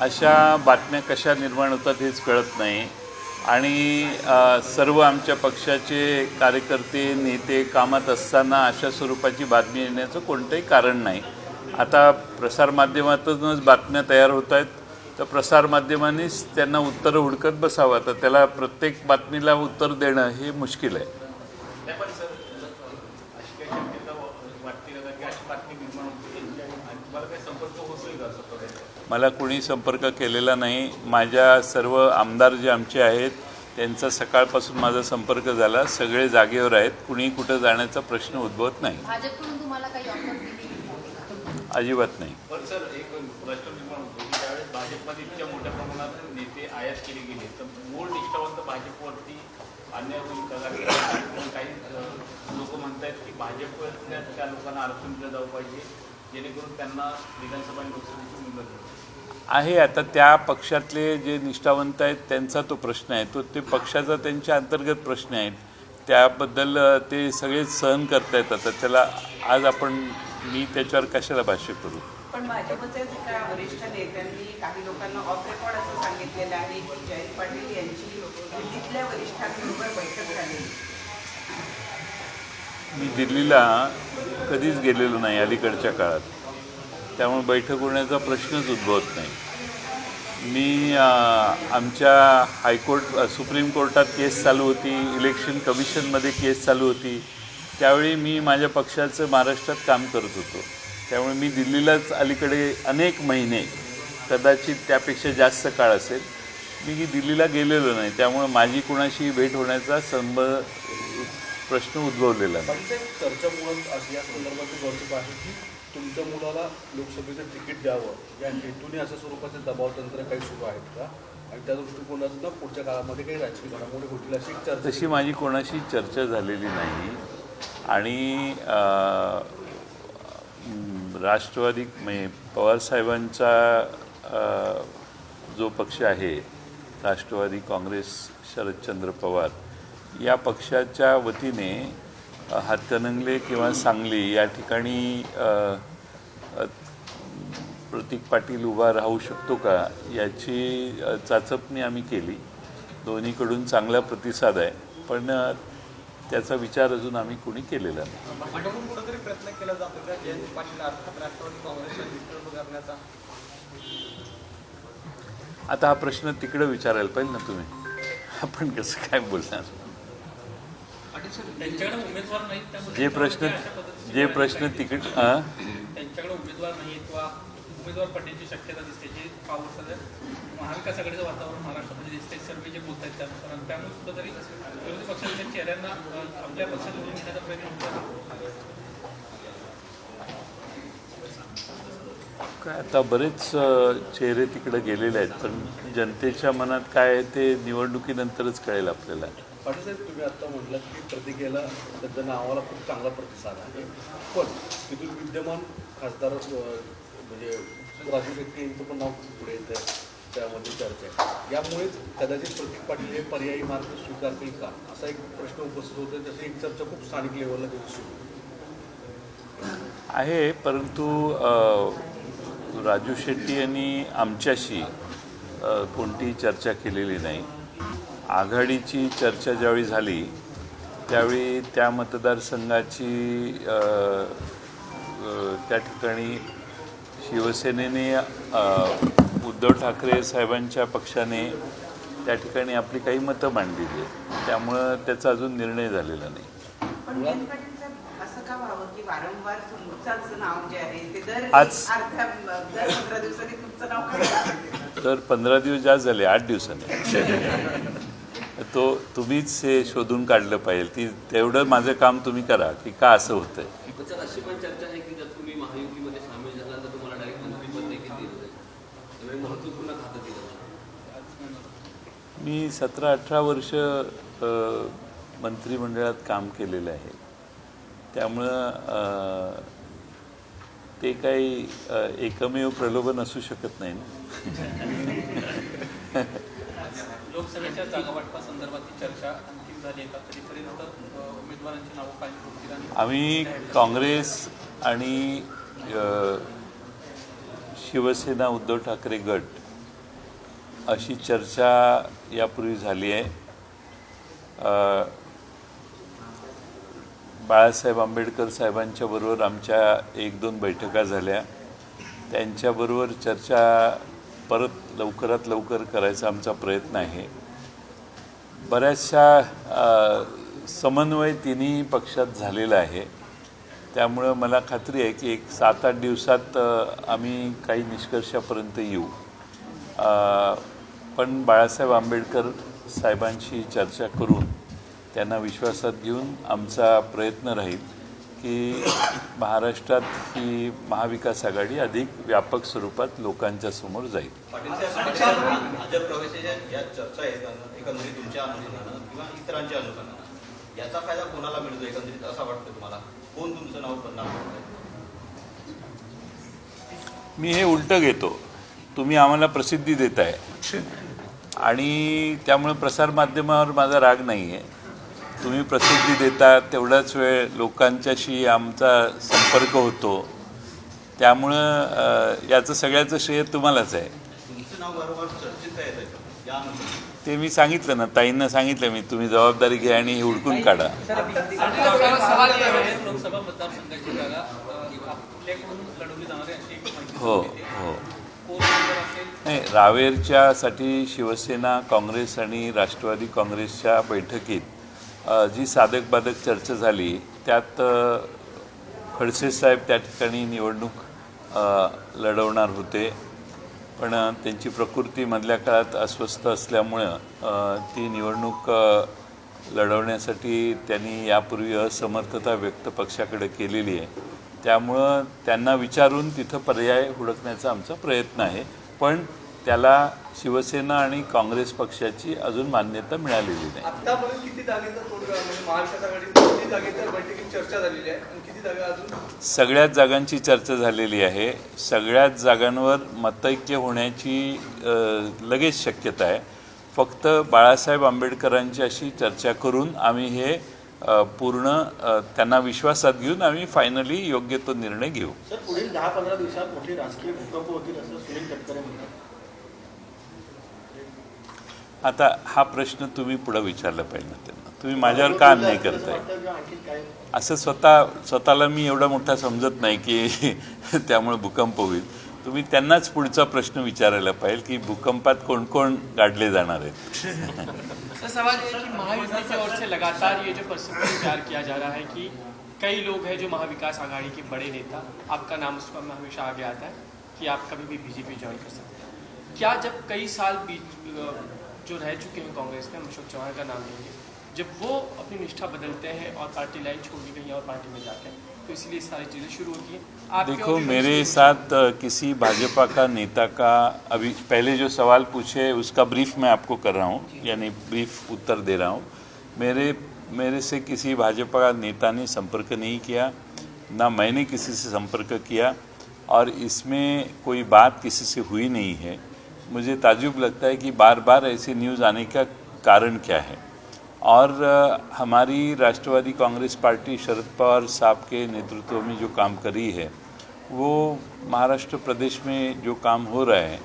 अशा बातम्या कशा निर्माण होतात हेच कळत नाही. आणि सर्व आमच्या पक्षाचे कार्यकर्ते नेते कामात असताना अशा स्वरूपाची बातमी येण्याचं कोणतंही कारण नाही. आता प्रसारमाध्यमातूनच बातम्या तयार होत आहेत. तर प्रसारमाध्यमांनीच त्यांना उत्तरं हुडकत बसावं. तर त्याला प्रत्येक बातमीला उत्तर देणं हे मुश्किल आहे नाही पण सर अशी काही शक्यता वा- वाटते का की अशी बातमी निर्माण होते आणि तुम्हाला काही संपर्क होतोय का असं करायचं मला कुणी संपर्क केलेला नाही. माझ्या सर्व आमदार जे आमचे आहेत त्यांचा सकाळपासून माझा संपर्क झाला. सगळे जागेवर आहेत. कुणी कुठं जाण्याचा प्रश्न उद्भवत नाही. भाजपकडून तुम्हाला काही ऑफर दिली? होती का? अजिबात नाही भाजपच्या लोकांना आरक्षण दिलं जाऊ पाहिजे जेणेकरून त्यांना विधानसभा मुदत. आहे. आता त्या पक्षातले जे निष्ठावंत आहेत त्यांचा तो प्रश्न आहे. तो ते पक्षाचा त्यांच्या अंतर्गत प्रश्न आहेत. त्याबद्दल ते सगळे सहन करतायत आता. त्याला आज आपण मी त्याच्यावर कशाला भाष्य करू? पण वरिष्ठ नेत्यांनी काही लोकांना ऑफ रेकॉर्ड असं सांगितलेलं आहे की जयंत पाटील यांची दिल्लीतल्या वरिष्ठांबरोबर बैठक झाली. मी दिल्लीला कधीच गेलेलो नाही अलीकडच्या काळात. त्यामुळे बैठक होण्याचा प्रश्नच उद्भवत नाही. मी आमच्या हायकोर्ट सुप्रीम कोर्टात केस चालू होती इलेक्शन कमिशनमध्ये केस चालू होती. त्यावेळी मी माझ्या पक्षाचं महाराष्ट्रात काम करत होतो. त्यामुळे मी दिल्लीलाच अलीकडे अनेक महिने कदाचित त्यापेक्षा जास्त काळ असेल. मी दिल्लीला गेलेलो नाही. त्यामुळे माझी कुणाशी भेट होण्याचा संब प्रश्न उद्भवलेला नाही. तुमच्या मुलाला लोकसभेचं तिकीट द्यावं. या हेतूने अशा स्वरूपाचे दबाव तंत्र काही सुरू आहेत का? आणि त्या दृष्टिकोनातून पुढच्या काळामध्ये काही राजकीय घडामोडी होतील अशी चर्चा तशी माझी कोणाशी चर्चा झालेली नाही. आणि राष्ट्रवादी म्हणजे पवारसाहेबांचा जो पक्ष आहे राष्ट्रवादी काँग्रेस शरदचंद्र पवार या पक्षाच्या वतीने हातकणंगले किंवा सांगली या ठिकाणी प्रतीक पाटील उभा राहू शकतो का याची चाचपणी आम्ही केली. दोन्हीकडून चांगला प्रतिसाद आहे. पण त्याचा विचार अजून आम्ही कुणी केलेला नाही. आता हा प्रश्न तिकडे विचारायला पाहिजे ना तुम्ही. आपण कसं काय बोलणार? त्यांच्याकडे उमेदवार नाहीत त्यामुळे जे प्रश्न जे प्रश्न तिकड अं? त्यांच्याकडे उमेदवार नाही किंवा उमेदवार पडण्याची शक्यता दिसते. जे पाऊस सध्या महाविकास आघाडीचं वातावरण महाराष्ट्रामध्ये दिसते. सर्वे जे बोलत आहेत त्यानुसार आणि त्यामुळे कुठंतरी विरोधी पक्षाच्या चेहऱ्यांना आपल्या पक्षात निवडून घेण्याचा प्रयत्न होतो काय आता बरेच चेहरे तिकडे गेलेले आहेत पण जनतेच्या मनात काय आहे ते निवडणुकीनंतरच कळेल आपल्याला. पाटील साहेब तुम्ही आत्ता म्हटलं की प्रतिकेला त्यांच्या नावाला खूप चांगला प्रतिसाद आहे. पण तिथून विद्यमान खासदार म्हणजे राजू शेट्टी यांचं पण नाव खूप पुढे येतं आहे त्यामध्ये चर्चा आहे. यामुळेच कदाचित प्रतीक पाटील हे पर्यायी मार्ग स्वीकारतील का? असा एक प्रश्न उपस्थित होतो त्याची एक चर्चा खूप स्थानिक लेवलला देखील सुरू आहे. परंतु राजू शेट्टी यांनी आमच्याशी कोणतीही चर्चा केलेली नाही. आघाडीची चर्चा ज्यावेळी झाली त्यावेळी त्या मतदारसंघाची त्या ठिकाणी शिवसेनेने उद्धव ठाकरे साहेबांच्या पक्षाने त्या ठिकाणी आपली काही मतं मांडलेली आहेत त्यामुळं त्याचा अजून निर्णय झालेला नाही. पण जयंत पाटील साहेब असं का व्हावं की वारंवार तुमचंच नाव जे आहे ते दर आज-? तर पंधरा दिवस जास्त झाले आठ दिवसांनी. तो तुम्हीच हे शोधून काढलं पाहिजे ती तेवढं माझं काम तुम्ही करा की का असं होतंय. मी सतरा अठरा वर्ष मंत्रिमंडळात काम केलेलं आहे. त्यामुळं ते काही एकमेव प्रलोभन असू शकत नाही ना? लोकसभेच्या जागा वाटपासंदर्भातली चर्चा अंतिम झाली का? तरीपर्यंत उमेदवारांची नावं काय होतील आणि आम्ही काँग्रेस आणि शिवसेना उद्धव ठाकरे गट अशी चर्चा यापूर्वी झाली आहे. बाळासाहेब आंबेडकर साहेबांच्या बरोबर आमच्या एक दोन बैठका झाल्या. त्यांच्याबरोबर चर्चा परत लवकरात लवकर करायचा आमचा प्रयत्न आहे. बऱ्याचशा समन्वय तिन्ही पक्षात झालेला आहे. त्यामुळं मला खात्री आहे की एक सात आठ दिवसात आम्ही काही निष्कर्षापर्यंत येऊ. पण बाळासाहेब आंबेडकर साहेबांशी चर्चा करून त्यांना विश्वासात घेऊन आमचा प्रयत्न राहील. की महाराष्ट्रात ही महाविकास आघाडी अधिक व्यापक स्वरूपात लोकांच्या समोर जाईल. याचा फायदा कोणाला मिळतो एकंदरीत असं वाटतं तुम्हाला? कोण तुमचं नाव? मी हे उलटं घेतो. तुम्ही आम्हाला प्रसिद्धी देताय. आणि त्यामुळे प्रसारमाध्यमावर माझा राग नाही आहे तुम्ही प्रसिद्धी देता तेवढाच वेळ लोकांच्याशी आमचा संपर्क होतो. त्यामुळं याचं सगळ्याचं श्रेय तुम्हालाच आहे. ते मी सांगितलं ना ताईंना सांगितलं मी तुम्ही जबाबदारी घ्या आणि हे हुडकून काढा. सवाल हे हो. हो नाही रावेरच्यासाठी शिवसेना काँग्रेस आणि राष्ट्रवादी काँग्रेसच्या बैठकीत जी साधक बाधक चर्चा झाली त्यात खडसे साहेब त्या ठिकाणी निवडणूक लढवणार होते. पण त्यांची प्रकृती मधल्या काळात अस्वस्थ असल्यामुळं ती निवडणूक लढवण्यासाठी त्यांनी यापूर्वी असमर्थता व्यक्त पक्षाकडे केलेली आहे. त्यामुळं त्यांना विचारून तिथं पर्याय हुडकण्याचा आमचा प्रयत्न आहे. पण त्याला शिवसेना आणि काँग्रेस पक्षाची अजून मान्यता मिळालेली नाही. आतापर्यंत किती जागेचा तोडगा म्हणजे महाविकास आघाडीत किती जागेच्या बैठकीत चर्चा झालेली आहे आणि किती जागा अजून? सगळ्याच जागांची चर्चा झालेली आहे. सगळ्याच जागांवर मतैक्य होण्याची लगेच शक्यता आहे. फक्त बाळासाहेब आंबेडकरांची अशी चर्चा करून आम्ही हे पूर्ण त्यांना विश्वासात घेऊन आम्ही फायनली योग्य तो निर्णय घेऊ. सर पुढील दहा पंधरा दिवसात मोठे राजकीय भूकंप होतील असं सुनील तटकरे म्हणतात. आता हा प्रश्न तुम्ही पुढे विचारला पाहिजे ना त्यांना. तुम्ही माझ्यावर का अन्याय करताय? असं स्वतः स्वतःला मी एवढा मोठा समजत नाही की त्यामुळे भूकंप होईल. तुम्ही त्यांनाच पुढचा प्रश्न विचारायला पाहिजे की भूकंपात कोण कोण गाडले जाणार आहेत? सवाल महायुति की ओर से लगातार ये जो तैयार किया जा रहा है कि कई लोग हैं जो महाविकास आघाड़ी के बड़े नेता आपका नाम उसमें हमेशा आगे आता है कि आप कभी भी बीजेपी ज्वाइन कर सकते हैं। क्या जब कई साल बीच जो रह चुके हैं कांग्रेस में हम अशोक चौहान का नाम लेंगे। जब वो अपनी निष्ठा बदलते हैं और पार्टी लाइन छोड़ के कहीं और पार्टी में जाते हैं तो इसलिए सारी चीज़ें शुरू होती हैं। आपके देखो मेरे साथ किसी भाजपा का नेता का अभी पहले जो सवाल पूछे उसका ब्रीफ मैं आपको कर रहा हूँ यानी ब्रीफ उत्तर दे रहा हूँ। मेरे मेरे से किसी भाजपा का नेता ने संपर्क नहीं किया ना मैंने किसी से संपर्क किया और इसमें कोई बात किसी से हुई नहीं है। मुझे ताजुब लगता है कि बार बार ऐसी न्यूज़ आने का कारण क्या है। और हमारी राष्ट्रवादी कांग्रेस पार्टी शरद पवार साहब के नेतृत्व में जो काम करी है, वो महाराष्ट्र प्रदेश में जो काम हो रहा है,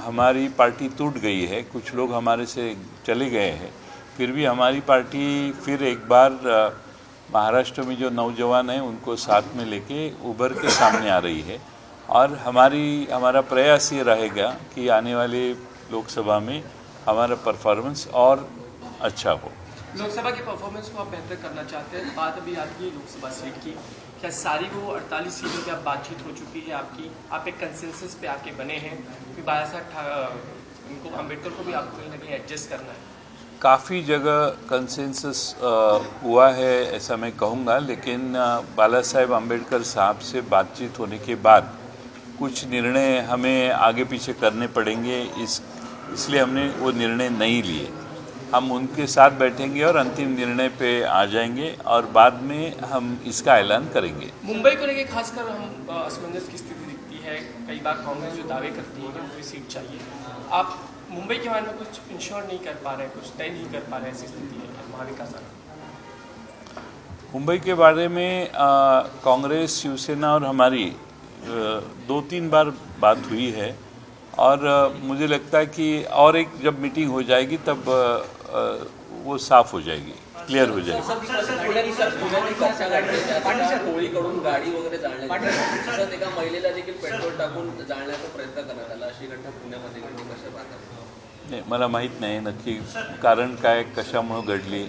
हमारी पार्टी टूट गई है, कुछ लोग हमारे से चले गए हैं, फिर भी हमारी पार्टी फिर एक बार महाराष्ट्र में जो नौजवान हैं, उनको साथ में लेके उभर के सामने आ रही है। और हमारी हमारा प्रयास ये रहेगा कि आने वाले लोकसभा में हमारा परफॉर्मेंस और अच्छा हो। लोकसभा के परफॉर्मेंस को आप बेहतर करना चाहते हैं बात अभी आती है लोकसभा सीट की। क्या सारी वो अड़तालीस सीटों की आप बातचीत हो चुकी है आपकी? आप एक कंसेंसस पे आके बने हैं कि बाला साहब उनको अंबेडकर को भी आपको कहीं ना कहीं एडजस्ट करना है। काफ़ी जगह कंसेंसस हुआ है ऐसा मैं कहूँगा लेकिन बाला साहेब अंबेडकर साहब से बातचीत होने के बाद कुछ निर्णय हमें आगे पीछे करने पड़ेंगे इस इसलिए हमने वो निर्णय नहीं लिए। हम उनके साथ बैठेंगे और अंतिम निर्णय पे आ जाएँगे और बाद में हम इसका ऐलान करेंगे। मुंबई को लेकर खासकर हम असमंजस की स्थिति दिखती है। कई बार कांग्रेस जो दावे करती है कि उनको सीट चाहिए। आप मुंबई के बारे में कुछ इंश्योर नहीं कर पा रहे कुछ तय नहीं कर पा रहे ऐसी स्थिति है महाविकास मुंबई के बारे में कांग्रेस शिवसेना और हमारी दो तीन बार बात हुई है और अ, मुझे लगता है कि और एक जब मीटिंग हो जाएगी तब अ, अ, वो साफ हो जाएगी क्लियर हो जाएगी। होळीकडून गाडी वगैरे जाळण्यात तसंच एका महिलेला देखील पेट्रोल टाकून जाळण्याचा प्रयत्न करण्यात आला. अशी घटना पुण्यामध्ये घडली कशा पाहतात नाही मला माहीत नाही नक्की कारण काय कशामुळं घडली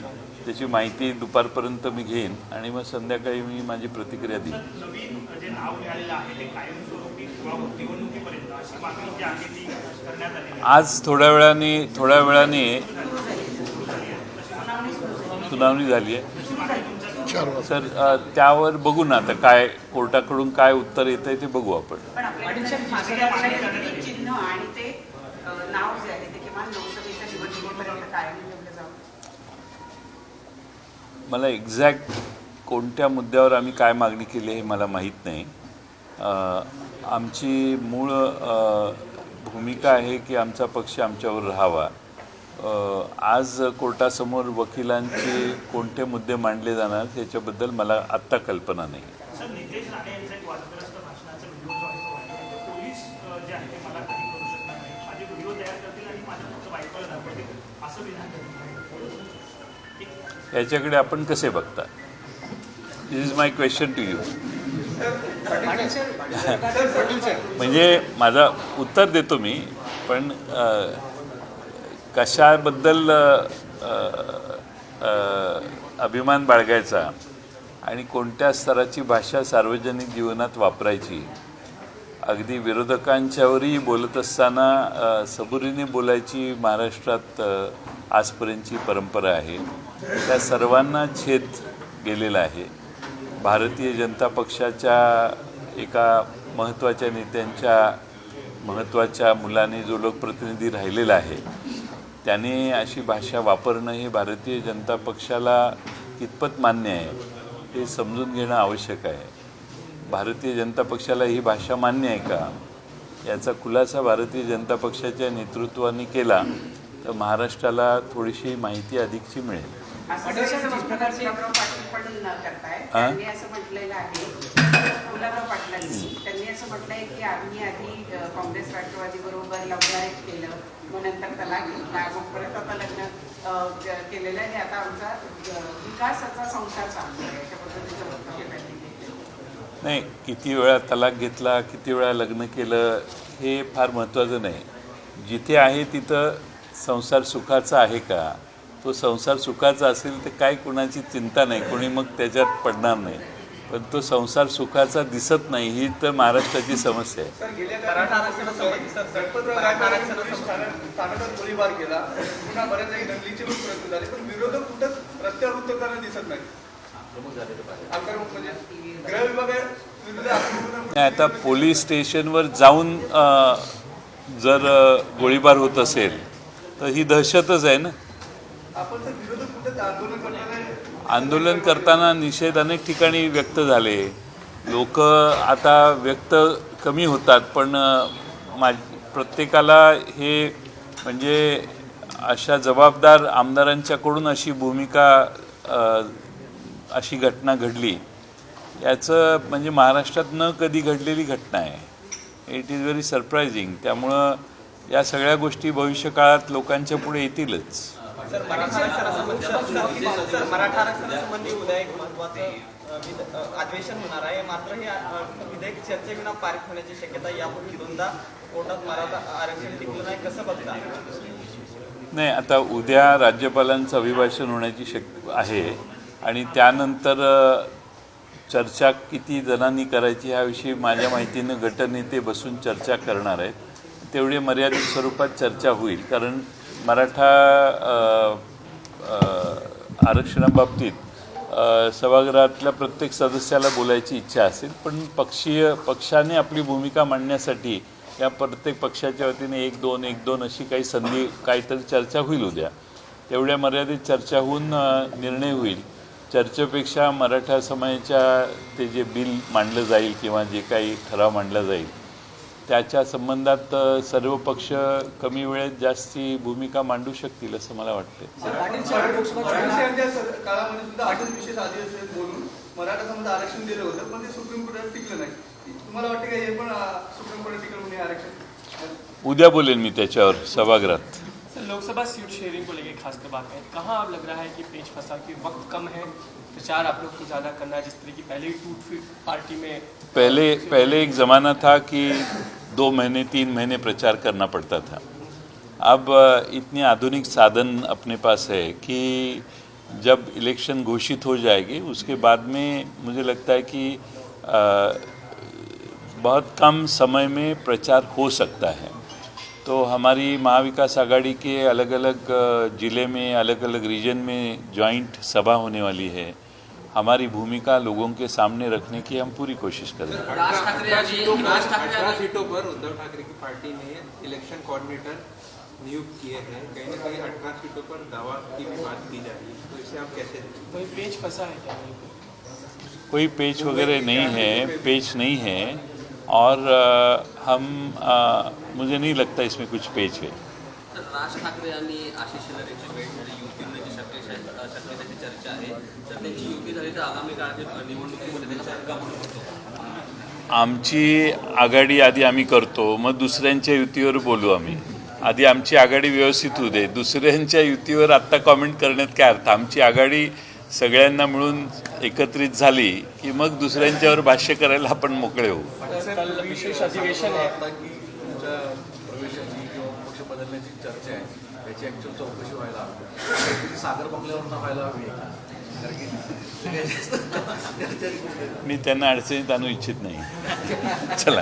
त्याची माहिती दुपारपर्यंत मी घेईन आणि मग संध्याकाळी मी माझी प्रतिक्रिया देईन. नवीन जे नाव मिळालेलं आहे ते कायमस्वरूपी किंवा निवडणुकीपर्यंत अशी मागणी जी आहे ती करण्यात आलेली आज थोड्या वेळाने थोड्या वेळाने सुनावणी झाली आहे. सर त्यावर बघू ना आता काय कोर्टाकडून काय उत्तर येत आहे ते बघू आपण. नाव जे आहे ते किमान लोकसभेच्या निवडणुकीपर्यंत कायम मला एक्झॅक्ट कोणत्या मुद्द्यावर आम्ही काय मागणी केली हे मला माहीत नाही. आमची मूळ भूमिका आहे की आमचा पक्ष आमच्यावर राहावा. आज कोर्टासमोर वकिलांचे कोणते मुद्दे मांडले जाणार याच्याबद्दल मला आत्ता कल्पना नाही. असं विधान याच्याकडे आपण कसे बघता this is my question to you म्हणजे माझा उत्तर देतो मी पण कशाबद्दल अभिमान बाळगायचा आणि कोणत्या स्तराची भाषा सार्वजनिक जीवनात वापरायची अगदी विरोधकांच्यावरही बोलत असताना सबुरीने बोलायची महाराष्ट्रात आजपर्यंतची परंपरा आहे. त्या सर्वांना छेद गेलेला आहे. भारतीय जनता पक्षाच्या एका महत्त्वाच्या नेत्यांच्या महत्त्वाच्या मुलाने जो लोकप्रतिनिधी राहिलेला आहे त्याने अशी भाषा वापरणं हे भारतीय जनता पक्षाला कितपत मान्य आहे हे समजून घेणं आवश्यक आहे. भारतीय जनता पक्षाला ही भाषा मान्य आहे का? याचा खुलासा भारतीय जनता पक्षाच्या नेतृत्वाने केला तर महाराष्ट्राला थोडीशी माहिती अधिकची मिळेल. करताय. हा? आता केलेलं आमचा विकासाचा संसार चालू आहे अशा पद्धतीचं वक्तव्य त्यांनी केलं नाही किती वेळा तलाक घेतला किती वेळा लग्न केलं हे फार महत्त्वाचं नाही. जिथे आहे तिथं संसार सुखाचा आहे का? तो संसार सुखाचा असेल तर काय कुणाची चिंता नाही कोणी मग त्याच्यात पडणार नाही. पण तो संसार सुखाचा दिसत नाही ही तर महाराष्ट्राची समस्या आहे. आता पोलीस स्टेशनवर जाऊन जर गोळीबार होत असेल तर ही दहशतच आहे ना? आंदोलन करताना निषेध अनेक ठिकाणी व्यक्त झाले. लोक आता व्यक्त कमी होतात पण मा प्रत्येकाला हे म्हणजे अशा जबाबदार आमदारांच्याकडून अशी भूमिका अशी घटना घडली. याचं म्हणजे महाराष्ट्रात न कधी घडलेली घटना आहे. इट इज व्हेरी सरप्रायझिंग त्यामुळं या सगळ्या गोष्टी भविष्यकाळात लोकांच्या पुढे येतीलच. अधिवेशन होणार आहे. मात्र हे विधेयक चर्चेविना पारित होण्याची शक्यता यापूर्वी दोनदा कोर्टात मराठा आरक्षण टिकलं नाही. कसं बघता? नाही आता उद्या राज्यपालांचं अभिभाषण होण्याची शक आहे. आणि त्यानंतर चर्चा किती जणांनी करायची ह्याविषयी माझ्या माहितीनं गटनेते बसून चर्चा करणार आहेत. तेवढी मर्यादित स्वरूपात चर्चा होईल. कारण मराठा आरक्षणाबाबतीत सभागृहातल्या प्रत्येक सदस्याला बोलायची इच्छा असेल पण पक्षीय पक्षाने आपली भूमिका मांडण्यासाठी या प्रत्येक पक्षाच्या वतीने एक दोन एक दोन अशी काही संधी काहीतरी चर्चा होईल उद्या. तेवढ्या मर्यादित चर्चा होऊन निर्णय होईल. चर्चेपेक्षा मराठा समाजाच्या ते जे बिल मांडलं जाईल किंवा जे काही ठराव मांडला जाईल त्याच्या संबंधात सर्व पक्ष कमी वेळेत जास्ती भूमिका मांडू शकतील असं मला वाटतं उद्या बोलेन मी त्याच्यावर सभागृहात. लोकसभा सीट शेयरिंग को लेकर खासकर बात है कहाँ अब लग रहा है कि पेच फंसा कि वक्त कम है? प्रचार आप लोग को ज़्यादा करना है जिस तरह की पहले ही टूट फीट पार्टी में पहले पहले एक ज़माना था कि दो महीने तीन महीने प्रचार करना पड़ता था। अब इतने आधुनिक साधन अपने पास है कि जब इलेक्शन घोषित हो जाएगी उसके बाद में मुझे लगता है कि अ, बहुत कम समय में प्रचार हो सकता है। तो हमारी महाविकास आघाड़ी के अलग अलग ज़िले में अलग अलग रीजन में जॉइंट सभा होने वाली है। हमारी भूमिका लोगों के सामने रखने की हम पूरी कोशिश करेंगे राज ठाकरे यांनी राज ठाकरे अठारह सीटों पर उद्धव ठाकरे की पार्टी ने इलेक्शन कोऑर्डिनेटर नियुक्त किए हैं। कहीं ना कहीं अठारह सीटों पर दावा की भी बात की जा रही है। तो इसे आप कैसे कोई पेच फंसा है क्या? कोई पेच वगैरह नहीं है पेच नहीं है। और हम मुझे नहीं लगता इसमें कुछ पेच है। तर राज ठाकरे यांनी आशिष शेलार यांची भेट झाली. युती होण्याची शक्यता शक्यतेची चर्चा आहे. तर त्यांची युती झाली तर आगामी काळात निवडणुकीमध्ये त्यांचा हक्का म्हणून होतो आमची आघाडी आधी आम्ही करतो मग दुसऱ्यांच्या युतीवर बोलू आम्ही. आधी आमची आघाडी व्यवस्थित होऊ दे. दुसऱ्यांच्या युतीवर आत्ता कॉमेंट करण्यात काय अर्थ? आमची आघाडी सगळ्यांना मिळून एकत्रित झाली की मग दुसऱ्यांच्यावर भाष्य करायला आपण मोकळे होऊ. विशेष अधिवेशन मी त्यांना अडचणीत आणू इच्छित नाही. चला.